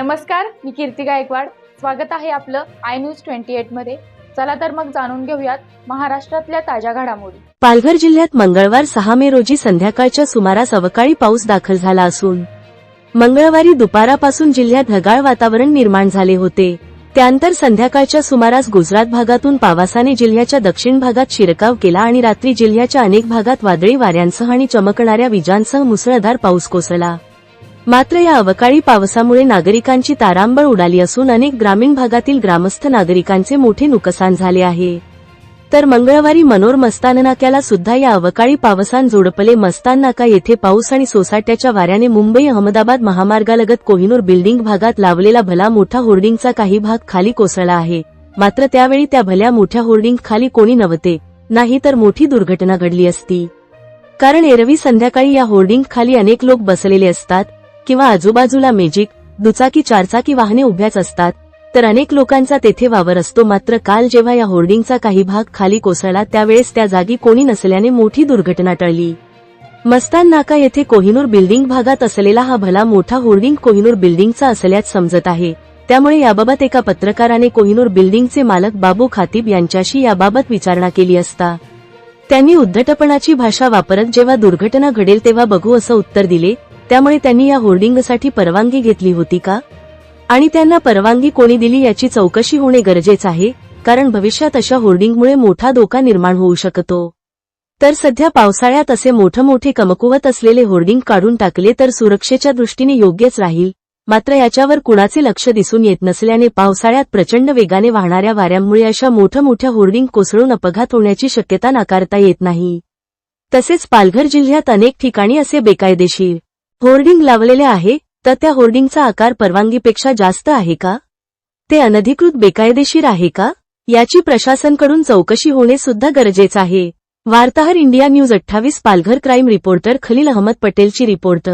नमस्कार मी कीर्ती गायकवाड. स्वागत आहे आपलं आय न्यूज ट्वेंटी एटमध्ये. चला तर मग जाणून घेऊयात महाराष्ट्रातल्या ताज्या घडामोडी. पालघर जिल्ह्यात मंगळवार सहा मे रोजी संध्याकाळच्या सुमारास अवकाळी पाऊस दाखल झाला असून मंगळवारी दुपारापासून जिल्ह्यात ढगाळ वातावरण निर्माण झाले होते. त्यानंतर संध्याकाळच्या सुमारास गुजरात भागातून पावसाने जिल्ह्याच्या दक्षिण भागात शिरकाव केला आणि रात्री जिल्ह्याच्या अनेक भागात वादळी वाऱ्यांसह आणि चमकणाऱ्या विजांसह मुसळधार पाऊस कोसळला. मात्र या अवकाळी पावसामुळे नागरिकांची तारांबळ उडाली असून अनेक ग्रामीण भागातील ग्रामस्थ नागरिकांचे मोठे नुकसान झाले आहे. तर मंगळवारी मनोर मस्तान नाक्याला सुद्धा या अवकाळी पावसान जोडपले मस्तान नाका येथे पाऊस आणि सोसाट्याच्या वाऱ्याने मुंबई अहमदाबाद महामार्गालगत कोहिनूर बिल्डिंग भागात लावलेला भला मोठा होर्डिंगचा काही भाग खाली कोसळला आहे. मात्र त्यावेळी त्या भल्या मोठ्या होर्डिंग खाली कोणी नव्हते. नाही तर मोठी दुर्घटना घडली असती. कारण एरवी संध्याकाळी या होर्डिंग खाली अनेक लोक बसलेले असतात किंवा आजूबाजूला मेजिक दुचाकी चारचाकी वाहने उभ्याच असतात तर अनेक लोकांचा तेथे वावर असतो. मात्र काल जेव्हा या होर्डिंगचा काही भाग खाली कोसळला त्यावेळेस त्या जागी कोणी नसल्याने मोठी दुर्घटना टळली. मस्तान नाका येथे कोहिनूर बिल्डिंग भागात असलेला हा भला मोठा होर्डिंग कोहिनूर बिल्डिंगचा असल्याच समजत आहे. त्यामुळे याबाबत एका पत्रकाराने कोहिनूर बिल्डिंगचे मालक बाबू खातीब यांच्याशी याबाबत विचारणा केली असता. त्यांनी उद्धटपणाची भाषा वापरत जेव्हा दुर्घटना घडेल तेव्हा बघू असं उत्तर दिले त्यामुळे त्यांनी या होर्डिंगसाठी परवानगी घेतली होती का? आणि त्यांना परवानगी कोणी दिली याची चौकशी होणे गरजेचं आहे कारण भविष्यात अशा होर्डिंगमुळे मोठा धोका निर्माण होऊ शकतो. तर सध्या पावसाळ्यात असे मोठं मोठे कमकुवत असलेले होर्डिंग काढून टाकले तर सुरक्षेच्या दृष्टीने योग्यच राहील मात्र याच्यावर कुणाचे लक्ष दिसून येत नसल्याने पावसाळ्यात प्रचंड वेगाने वाहणाऱ्या वाऱ्यांमुळे अशा मोठ्या मोठ्या होर्डिंग कोसळून अपघात होण्याची शक्यता नाकारता येत नाही. तसेच पालघर जिल्ह्यात अनेक ठिकाणी असे बेकायदेशीर होर्डिंग लावलेले आहे तर त्या होर्डिंगचा आकार परवानगीपेक्षा जास्त आहे का? ते अनधिकृत बेकायदेशीर आहे का? याची प्रशासनकडून चौकशी होणे सुद्धा गरजेचं आहे. वार्ताहर इंडिया न्यूज अठ्ठावीस पालघर क्राईम रिपोर्टर खलील अहमद पटेलची रिपोर्ट